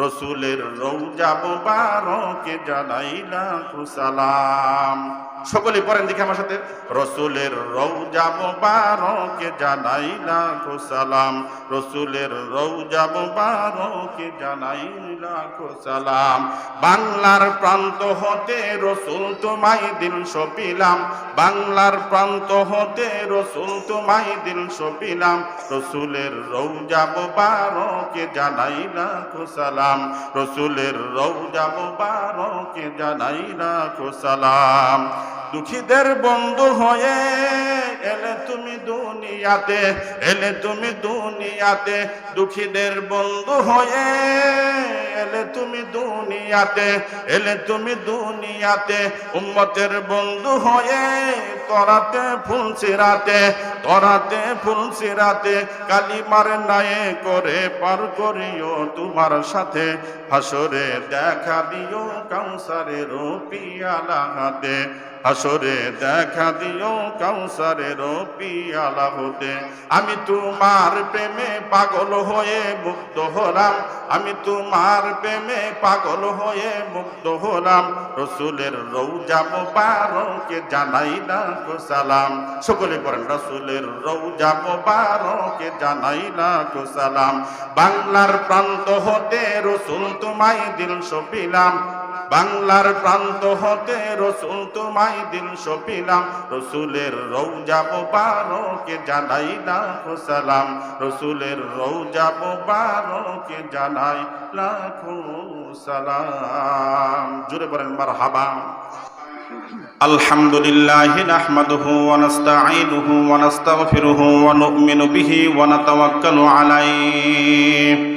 রসুলের রৌজা মুবারকে জানাইলা সালাম। সকলে পড়েন দেখে আমার সাথে। রসুলের রৌজা মুবারকে জানাইলা সালাম। রসুলের রৌজা মুবারকে জানাইলা সালাম। বাংলার প্রান্ত হতে রসুল তোমায় দিন সপিলাম। বাংলার প্রান্ত হতে রসুল তোমায় দিন সপিলাম। রসুলের রৌজা মুবারকে জানাইলা সালাম। রসুলের রৌজা মুবারকে জানাইলা সালাম। দুঃখীদের বন্ধু হয়ে এলে তুমি দুনিয়াতে, এলে তুমি দুনিয়াতে। দুঃখীদের বন্ধু হয়ে এলে তুমি দুনিয়াতে, এলে তুমি দুনিয়াতে। উম্মতের বন্ধু হয়ে তরাতে ফুল সিরাতে, তরাতে ফুল সিরাতে। কালিমার নায়ে করে পার করিও তোমার সাথে। হাসরে দেখা দিও কাউসারের পিয়ালা হাতে হাসরে দেখা দিও কাউসারের পিয়ালা হতে আমি তোমার প্রেমে পাগল হয়ে মুক্ত হলাম। আমি তোমার প্রেমে পাগল হয়ে মুক্ত হলাম। রসুলের রৌজা মোবারকে জানাই না সালাম। সকলে পড়েন, রসুলের রৌজা মোবারকে জানাই না সালাম। বাংলার প্রান্ত হতে রসুল তোমায় দিল সপিলাম। বাংলার প্রান্ত হতে রসুল তোমায় দিন সপিলাম রসুলের রৌজা মোবারকে জানাই লাখো সালাম রসুলের রৌজা মোবারকে জানাই লাখো সালাম জুড়ে বলেন মার হাবা الحمد لله نحمده ونستعينه ونستغفره ونؤمن به ونتوكل عليه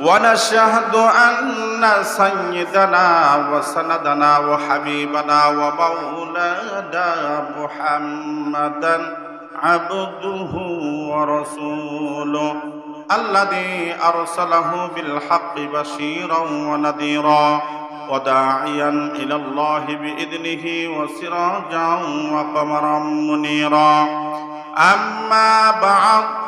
ونشهد أن سيدنا وسندنا وحبيبنا ومولانا محمدا عبده ورسوله الذي أرسله بالحق بشيرا ونذيرا وداعيا إلى الله بإذنه وسراجا وقمرا منيرا. أما بعد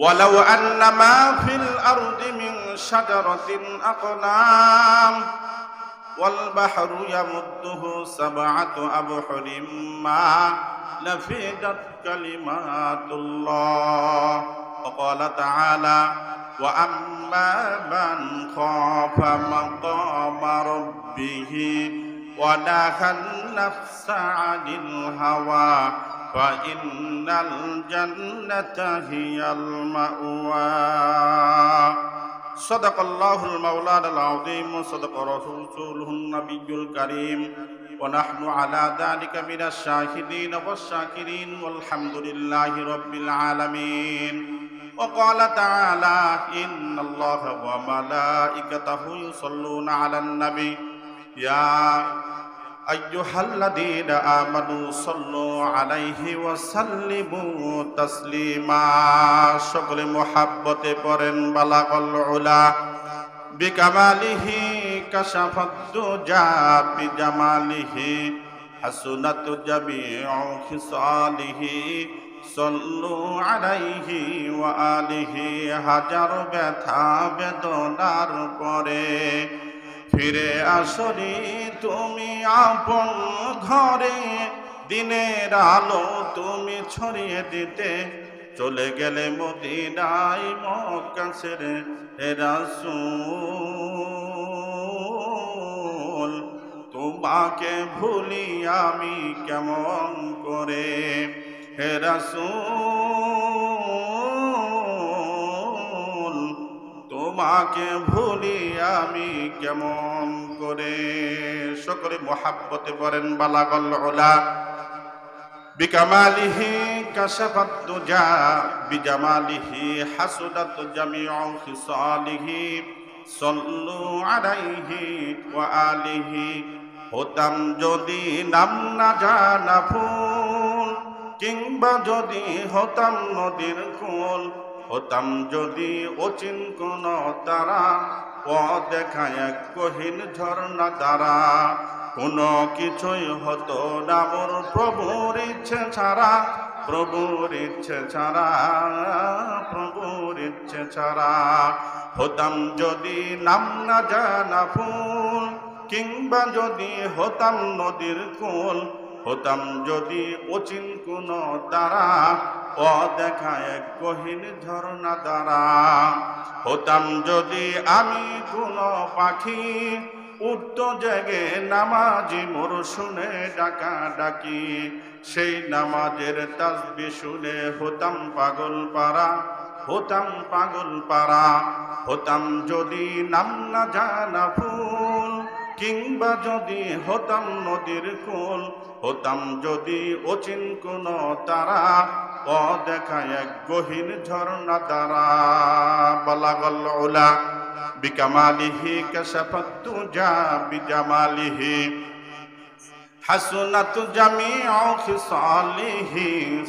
ولو أن ما في الأرض من شجرة أقلام والبحر يمده سبعة أبحر ما نفدت كلمات الله. وقال تعالى وأما من خاف مقام ربه ونهى النفس عن الهوى فإن الجنة هي المأوى صدق الله المولى العظيم وصدق رسوله النبي الكريم ونحن على ذلك من الشاهدين والشاكرين والحمد لله رب العالمين وقال تعالى إن الله وملائكته يصلون على النبي يا أيها الذين آمنوا صلوا عليه وسلموا تسليما شكر محبة برن بلغ العلا بكماله كشف الدجى بجماله حسنت جميع خصاله صلوا عليه وآله হাজার ব্যথা বেদনার পরে ফিরে আসরি তুমি আপন ঘরে। দিনের আলো তুমি ছড়িয়ে দিতে। চলে গেলে মদিনাই মক্কাসের রাসূল। তুমি তোমাকে ভুলি আমি কেমন করে? হে রাসূল। তোমাকে ভুলি আমি কেমন করে? সকলে মোহাব্বতে বলেন বালাগল ওলা। বিকামালিহি কাশাফাত দুজা, বিজামালিহি হাসুদাত জামিউ খিসালিহি। সল্লু আলাইহি ওয়া আলিহি। হতাম যদি নাম না জানা ফুল, কিংবা যদি হতাম নদীর ফুল হতাম যদি অচিন কোন তারা ও দেখায় কহিন ঝর্ণা দ্বারা কোনো কিছুই হতো না মোর প্রভুর ইচ্ছে ছাড়া, প্রভুর ইচ্ছে ছাড়া, প্রভুর ইচ্ছে ছাড়া। হতাম যদি নাম না জানা ফুল, কিংবা যদি হতাম নদীর কোল হতাম যদি অচিন কোন তারা ও দেখা এক গহীন ঝর্ণা দ্বারা। হতাম যদি আমি কোন পাখি, উঠত জেগে নামাজি মোর শুনে ডাকা ডাকি সেই নামাজের তাসবি শুনে হতাম পাগল পারা, হতাম পাগল পারা। হতাম যদি নাম না জানা ফুল কিংবা যদি হতাম নদীর কুল হতাম যদি অচিন কোন তারা ও দেখা এক গহীন ঝর্ণা দ্বারা বলাগল ওলা বিকামালিহি কাশাফাতু যা বিজামালিহি حسنت جميع خصاله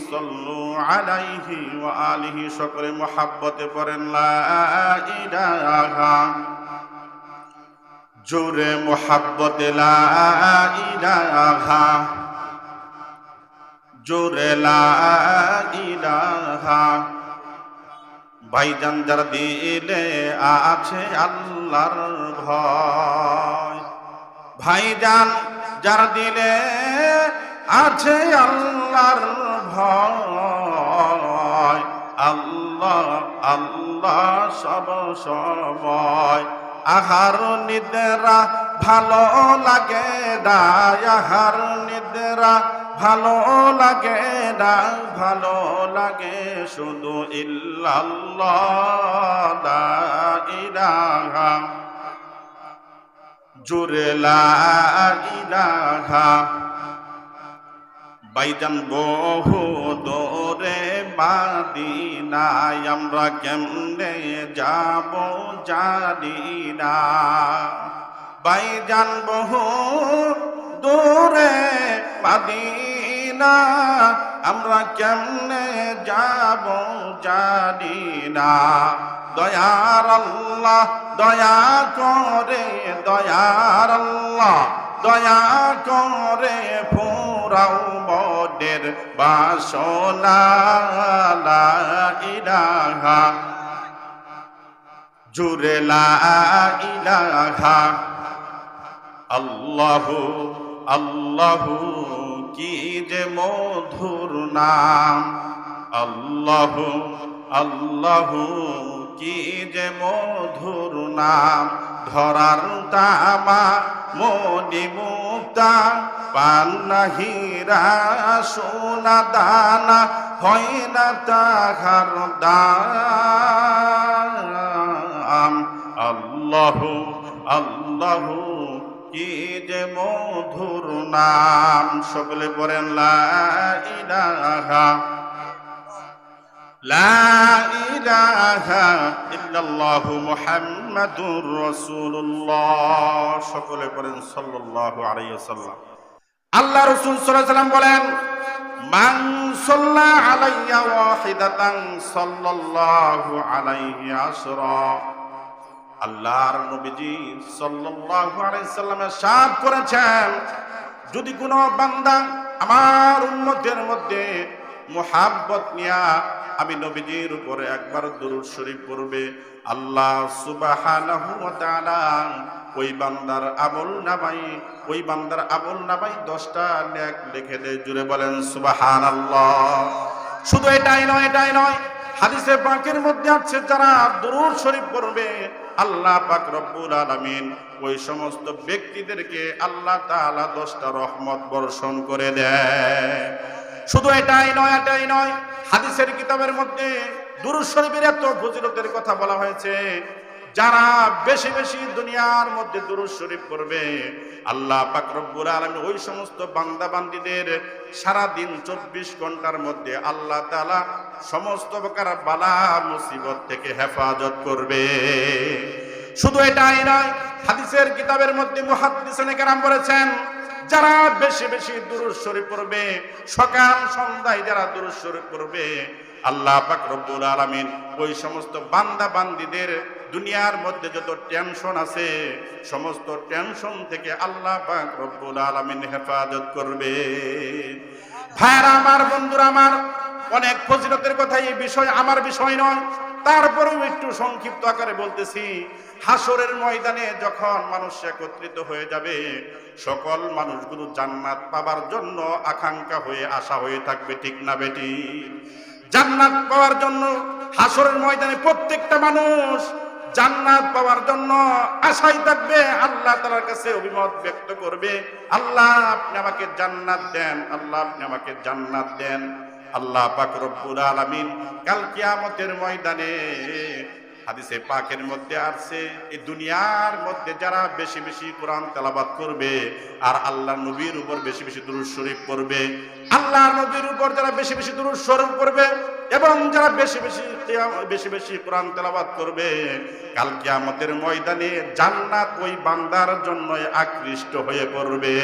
صلوا عليه وآله شكر محبت পড়েন লা ইলাহা জোরে মোহাব্বত ইলাহা, জোরে ইলাহা। ভাইজান যার দিলে আছে আল্লাহর ভয়, ভাইজান যার দিলে আছে আল্লাহর ভয়। আল্লাহ আল্লাহ সব সময়। আহার নিদ্রা ভালো লাগে না আহার নিদ্রা ভালো লাগে না ভালো লাগে শুধু ইল্লাল্লাহ জোরে ইলাহা। বাইজান বহু দোরে মাদিনায় আমরা কেমনে যাব জানি না। বাইজান বহু দূরে মাদিনা, আমরা কেমনে যাব জানি না। দয়ার আল্লাহ, দয়া করে, দয়ার আল্লাহ, দয়া করে ফুরাও বডের বাসনা, লা ইলাহা। জুরে ইলাহা। আল্লাহু আল্লাহু কি যে মধুর নাম। আল্লাহু আল্লাহু কি যে মধুর নাম। ধরার তামা মনি মুক্তা পান্না হীরা সোনা দানা হয় না তাহার দাম। আল্লাহু আল্লাহু কি যে মধুর নাম। সকলে পড়েন লা ইলাহা লা ইলাহা ইল্লাল্লাহ মুহাম্মাদুর রাসূলুল্লাহ। সকলে পড়েন সাল্লাল্লাহু আলাইহি ওয়াসাল্লাম। আল্লাহ রাসূল ওয়াসাল্লাম বলেন আলাইয়া নবীজি যদি কোনো বান্দা আমার উম্মতের মধ্যে মুহাব্বত নিয়া আমি নবীজির উপরে একবার দুরূদ শরীফ পড়বে, আল্লাহ তাআলা ওই বান্দার আমল নামাই ওই বান্দার আমল নামাই দশটা নেক লিখে দেয় জুড়ে বলেন, সুবহানাল্লাহ। শুধু এটাই নয় এটাই নয়, হাদিসে পাকের মধ্যে আছে, যারা দুরূদ শরীফ পড়বে, আল্লাহ পাক রব্বুল আলামিন ওই সমস্ত ব্যক্তিদেরকে আল্লাহ তাআলা দশটা রহমত বর্ষণ করে দেয় শুধু এটাই নয় এটাই নয়, হাদিসের কিতাবের মধ্যে দুরুদ শরীফের এত ফজিলতের কথা বলা হয়েছে যারা বেশি বেশি দুনিয়ার মধ্যে দুরুদ শরীফ পড়বে, আল্লাহ পাক রব্বুল আলামিন ওই সমস্ত বান্দা বান্দীদের সারা দিন চব্বিশ ঘণ্টার মধ্যে আল্লাহ তাআলা সমস্ত প্রকার বালা, মুসিবত থেকে হেফাজত করবে। শুধু এটাই নয়, হাদিসের কিতাবের মধ্যে মুহাদ্দিসিনে কেরাম বলেছেন, যারা বেশি বেশি দুরুদ শরীফ পড়বে, সকাল সন্ধ্যায় যারা দুরুদ শরীফ পড়বে, আল্লাহ পাক রব্বুল আলামিন ওই সমস্ত বান্দা বান্দীদের দুনিয়ার মধ্যে যত টেনশন আছে, সমস্ত টেনশন থেকে আল্লাহ রব্বুল আলামিন হেফাজত করবে। ভাইরা আমার বন্ধুরা, আমার অনেক ফজিলতের কথা, এই বিষয় আমার বিষয় নয়। তারপরেও একটু সংক্ষিপ্ত আকারে বলতেছি হাসরের ময়দানে যখন মানুষ একত্রিত হয়ে যাবে, সকল মানুষগুলো জান্নাত পাবার জন্য আকাঙ্ক্ষা হয়ে আশা হয়ে থাকবে, ঠিক না বেটি জান্নাত পাওয়ার জন্য হাসরের ময়দানে প্রত্যেকটা মানুষ জান্নাত পাওয়ার জন্য আশাই থাকবে, আল্লাহ তালার কাছে অভিমত ব্যক্ত করবে। আল্লাহ, আপনি আমাকে জান্নাত দেন, আল্লাহ, আপনি আমাকে জান্নাত দেন। আল্লাহ পাক রব্বুল আলামিন কাল কিয়ামতের ময়দানে হাদিসে পাকের মধ্যে আসছে, এই দুনিয়ার মধ্যে যারা বেশি বেশি কোরআন তেলাবাত করবে আর আল্লাহ নবীর উপর বেশি বেশি দুরুদ শরীফ করবে আল্লাহ নবীর উপর যারা বেশি বেশি দুরুদ শরীফ পড়বে এবং যারা বেশি বেশি বেশি বেশি কোরআন তেলাবাদ করবে কালকে কিয়ামতের ময়দানে জান্নাত ওই বান্দার জন্য আকৃষ্ট হয়ে পড়বে।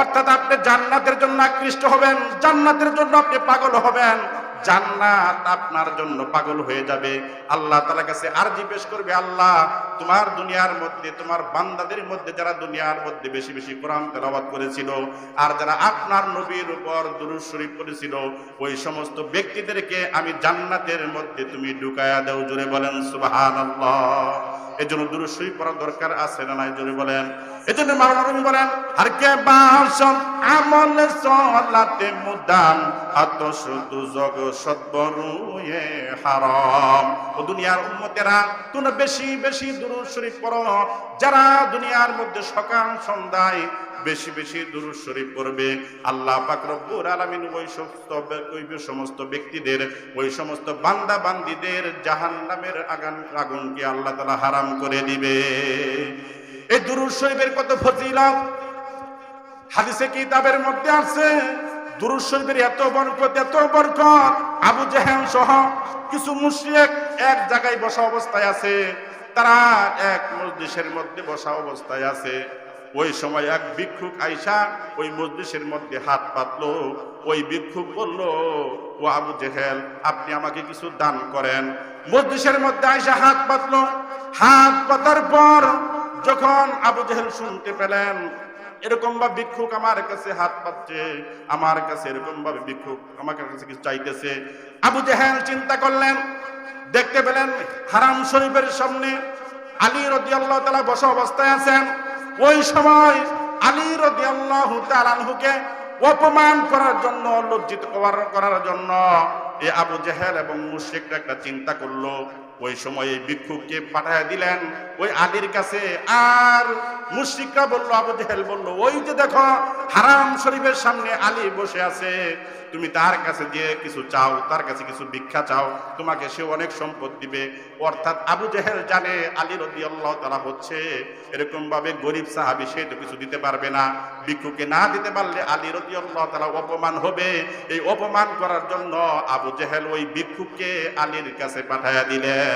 অর্থাৎ আপনি জান্নাতের জন্য আকৃষ্ট হবেন, জান্নাতের জন্য আপনি পাগল হবেন। জান্নাত আপনার জন্য পাগল হয়ে যাবে। আল্লাহ তালা কাছে আরজি পেশ করবে, আল্লাহ, তোমার দুনিয়ার মধ্যে, তোমার বান্দাদের মধ্যে যারা দুনিয়ার মধ্যে বেশি বেশি কোরআন তেলাওয়াত করেছিল আর যারা আপনার নবীর উপর দুরূদ শরীফ করেছিল ওই সমস্ত ব্যক্তিদেরকে আমি জান্নাতের মধ্যে তুমি ঢুকায়া দেও। জুড়ে বলেন, সুবহানাল্লাহ। এই জন্য দুরূদ শরীফ পড়ার দরকার আছে না নাই? জোরে বলেন। এই জন্য মারমারুম বলেন, আর কে বাসন আমল সলাতে মুদাম আত শুধু জগ সদ্বরুয়ে হারাম। ও দুনিয়ার উম্মতেরা, তোমরা বেশি বেশি দুরূদ শরীফ পড়ো। যারা দুনিয়ার মধ্যে সকাল সন্ধ্যায় বেশি বেশি দুরূদ শরীফ পড়বে, আল্লাহ পাক রব্বুল আলামিন ওই সমস্ত ওই সমস্ত ব্যক্তিদের, ওই সমস্ত বান্দা বান্দীদের জাহান্নামের আগান আগুনকে আল্লাহ তাআলা হারাম করে দিবে। এই দুরূদ শরীফের কত ফজিলত? হাদিসে কিতাবের মধ্যে আছে দুরূদ শরীফের এত বরকত এত বরকত। আবু জাহেল সহ কিছু মুশরিক এক জায়গায় বসা অবস্থায় আছে, তারা এক মসজিদের মধ্যে বসা অবস্থায় আছে। ওই সময় এক ভিক্ষুক আইসা ওই মসজিদের মধ্যে হাত পাতলো, ওই ভিক্ষুক বলল, ও আবু জেহেল, আপনি আমাকে কিছু দান করেন। মসজিদের মধ্যে আইসা হাত পাতলো। হাত পাতার পর যখন আবু জেহেল শুনতে পেলেন, এরকম ভাবে ভিক্ষুক আমার কাছে হাত পাচ্ছে আমার কাছে এরকম ভাবে ভিক্ষুক আমার কাছে কিছু চাইতেছে। আবু জেহেল চিন্তা করলেন, দেখতে পেলেন হারাম শরীফের সামনে আলী রদি আল্লাহ তালা বসা অবস্থায় আছেন। ওই সময় আলী রদি আল্লাহ তালানহুকে অপমান করার জন্য, লজ্জিত করার- জন্য এই আবু জেহেল এবং মুশ্রিকরা একটা চিন্তা করল। ওই সময় এই ভিক্ষুককে পাঠায় দিলেন। ওই আলীর কাছে আর মুশ্রিকরা বলল, আবু জেহেল বলল, ওই যে দেখো, হারাম শরীফের সামনে আলী বসে আছে। তুমি তার কাছে গিয়ে কিছু চাও, তার কাছে কিছু ভিক্ষা চাও, তোমাকে সে অনেক সম্পদ দিবে। অর্থাৎ আবু জেহেল জানে আলী রদি আল্লাহ তারা হচ্ছে এরকম ভাবে গরিব সাহাবি, সে তো কিছু দিতে পারবে না। ভিক্ষুকে না দিতে পারলে আলী রদি আল্লাহ তারা অপমান হবে। এই অপমান করার জন্য আবু জেহেল ওই ভিক্ষুককে আলীর কাছে পাঠাইয়া দিলেন।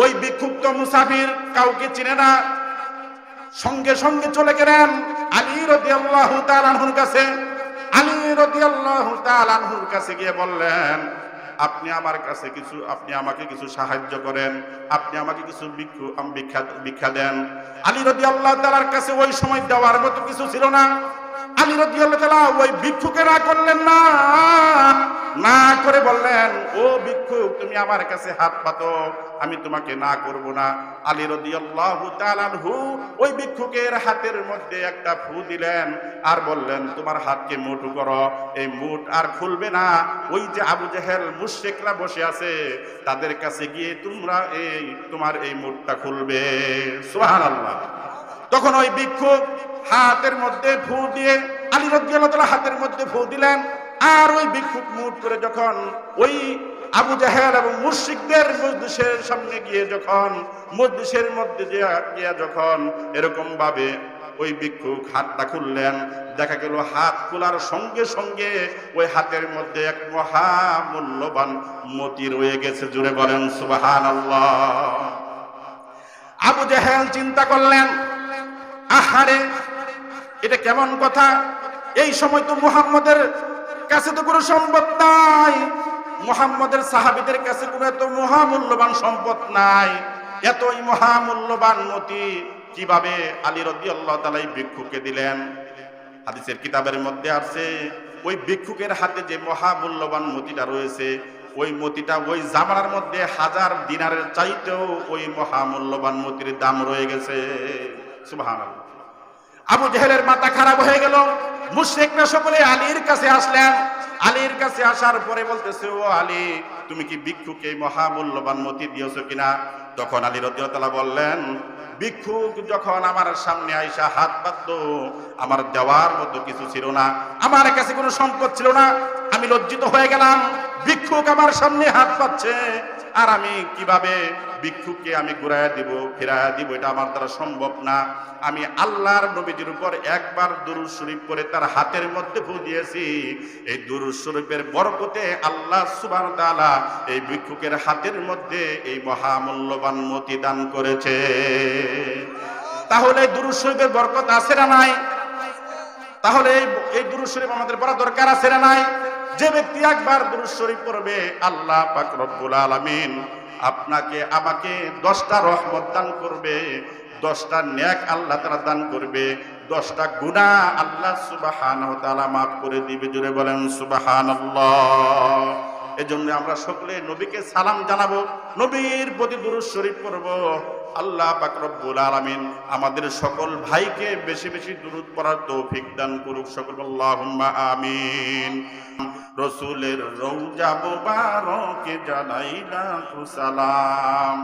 ওই বিক্ষুব্ধ মুসাফির কাউকে চিনে না। সঙ্গে সঙ্গে চলে গেলেন আলী রদি আল্লাহ তালানহুর কাছে। আলী রদি আল্লাহ তালানহুর কাছে গিয়ে বললেন, আপনি আমার কাছে কিছু, আপনি আমাকে কিছু সাহায্য করেন, আপনি আমাকে কিছু ভিক্ষু দেন। আলী রদি আল্লাহ তালার কাছে ওই সময় দেওয়ার মতো কিছু ছিল না। আলী রদি আল্লাহ তালা ওই ভিক্ষুকে না করলেন না। না করে বললেন, ও ভিক্ষুক, তুমি আমার কাছে হাত পাতো, আমি তোমাকে না করব না। আলী রাদিয়াল্লাহু ওই ভিক্ষুকের হাতের মধ্যে একটা ফু দিলেন আর বললেন, তোমার হাতকে মুঠু করো, এই মুঠ আর খুলবে না। ওই যে আবু জেহেল মুশরিকরা বসে আছে, তাদের কাছে গিয়ে তোমরা এই, তোমার এই মুঠটা খুলবে। সুবহানাল্লাহ। তখন ওই ভিক্ষুক হাতের মধ্যে ফু দিয়ে, আলী রাদিয়াল্লাহু হাতের মধ্যে ফু দিলেন আর ওই ভিক্ষুক মুঠ করে যখন ওই আবু জাহেল এবং মুশরিকদের মজলিসের সামনে গিয়ে যখন, মজলিসের মধ্যে গিয়ে যখন এরকম ভাবে ওই ভিক্ষুক হাতটা খুললেন, দেখা গেল হাত খোলার সঙ্গে সঙ্গে ওই হাতের মধ্যে এক মহা মূল্যবান মতি রয়ে গেছে। জুড়ে বলেন সুবাহান আবু জাহেল চিন্তা করলেন, আহারে, এটা কেমন কথা? এই সময় তো মুহাম্মদের কাছে তো কোনো সম্পদ নাই। মোহাম্মদের সাহাবিদের কাছে কোনো এত মহামূল্যবান সম্পদ নাই। এতই মহামূল্যবান মতি কীভাবে আলী রাদিয়াল্লাহু তাআলা এই ভিক্ষুকে দিলেন। হাদিসের কিতাবের মধ্যে আছে, ওই ভিক্ষুকের হাতে যে মহামূল্যবান মতিটা রয়েছে, ওই মতিটা ওই জামানার মধ্যে হাজার দিনারের চাইতেও ওই মহামূল্যবান মতির দাম রয়ে গেছে। সুবহানাল্লাহ। আবু জেহেলের মাথা খারাপ হয়ে গেল। মুশরিকরা সকলে আলীর কাছে আসলেন। আলীর কাছে আসার পরে বলতেছে, ও আলী, তুমি কি ভিক্ষুকে মহামূল্যবান মতি দিয়েছ কিনা? তখন আলী রদিয়তলা বললেন, ভিক্ষুক যখন আমার সামনে আইসা হাত বাঁধতো, আমার দেওয়ার মতো কিছু ছিল না, আমার কাছে কোনো সম্পদ ছিল না, আমি লজ্জিত হয়ে গেলাম। ভিক্ষুক আমার সামনে হাত পাচ্ছে আর আমি কীভাবে ভিক্ষুককে আমি ঘুরাইয়া দিব, ফিরাইয়া দিব, এটা আমার দ্বারা সম্ভব না। আমি আল্লাহর নবীজির উপর একবার দুরুদ শরীফ করে তার হাতের মধ্যে ফু দিয়েছি। এই দুরুদ শরীফের বরকতে আল্লাহ সুবহানাহু ওয়া তাআলা এই ভিক্ষুকের হাতের মধ্যে এই মহামূল্যবান মতি দান করেছে। তাহলে দুরুদ শরীফের বরকত আছে না নাই? তাহলে এই- এই দুরুদ শরীফ আমাদের পড়া দরকার আছে না নাই? যে ব্যক্তি একবার দুরুদ শরীফ পড়বে, আল্লাহ পাক রব্বুল আলামিন আপনাকে, আমাকে দশটা রহমত দান করবে, দশটা ন্যাক আল্লাহ তারা দান করবে, দশটা গুনাহ আল্লাহ সুবহানাহু ওয়া তাআলা মাফ করে দিবে। জুড়ে বলেন সুবহানাল্লাহ। এজন্য আমরা সকলে নবীকে সালাম জানাব, নবীর প্রতি দুরুদ শরীফ পড়ব। আল্লাহ পাক রব্বুল আলামিন আমাদের সকল ভাইকে বেশি বেশি দুরুদ পড়ার তৌফিক দান করুক সকল আল্লাহুম্মা আমিন। রসুলের রৌজা মুবারকে জানাই লাখো সালাম।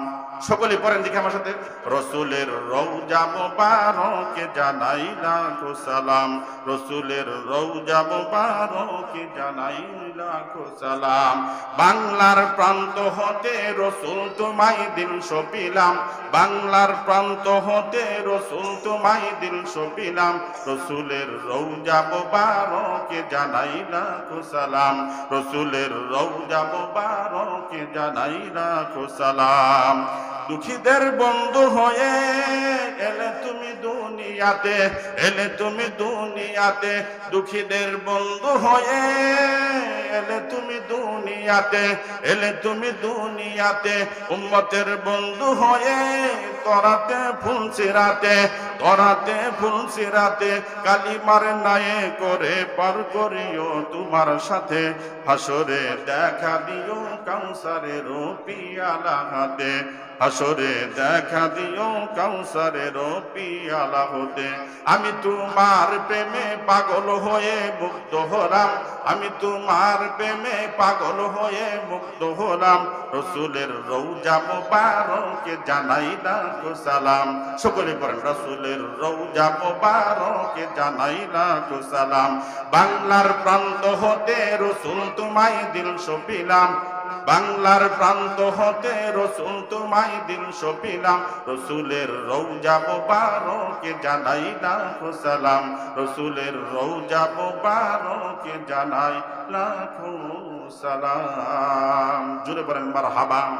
সকলে পড়েন দেখে আমার সাথে। রসুলের রৌজা মুবারকে জানাই লাখো সালাম। রসুলের রৌজা মুবারকে জানাই লাখো সালাম। বাংলার প্রান্ত হতে রসুল তোমায় দিন সপিলাম। বাংলার প্রান্ত হতে রসুল তোমায় দিল সপিলাম। রসুলের রৌজা মুবারকে জানাই রাখো সালাম। রসুলের রৌজা মুবারকে জানাই রাখো সালাম। দুঃখীদের বন্ধু হয়ে এলে দুনিয়াতে, এলে তুমি দুনিয়াতে দুঃখীদের বন্ধু হয়ে, এলে তুমি দুনিয়াতে, এলে তুমি দুনিয়াতে উম্মতের বন্ধু হয়ে, তরাতে ফুলসিরাতে তরাতে ফুলসিরাতে কালিমার নায়ে করে পার করিও তোমার সাথে, হাসরে দেখা দিও কাউসারের পিয়ালা হাতে। হাসরে দেখা দিও কাউসারের পিয়ালা হতে। আমি তোমার প্রেমে পাগল হয়ে মুক্ত হলাম। আমি তোমার প্রেমে পাগল হয়ে মুক্ত হলাম। রসুলের রৌজা মোবারকে জানাই লাখো সালাম। সকলে পড়েন, রসুলের রৌজা মোবারকে জানাই লাখো সালাম। বাংলার প্রান্ত হতে রসুল তোমায় দিল সপিলাম। বাংলার প্রান্ত হতে রসুল তোমায় দিন সপিলাম। রসুলের রৌজা মোবারকে জানাই লাখো সালাম। রসুলের রৌজা মোবারকে জানাই লাখো সালাম। জুড়ে বলেন মার হাবাম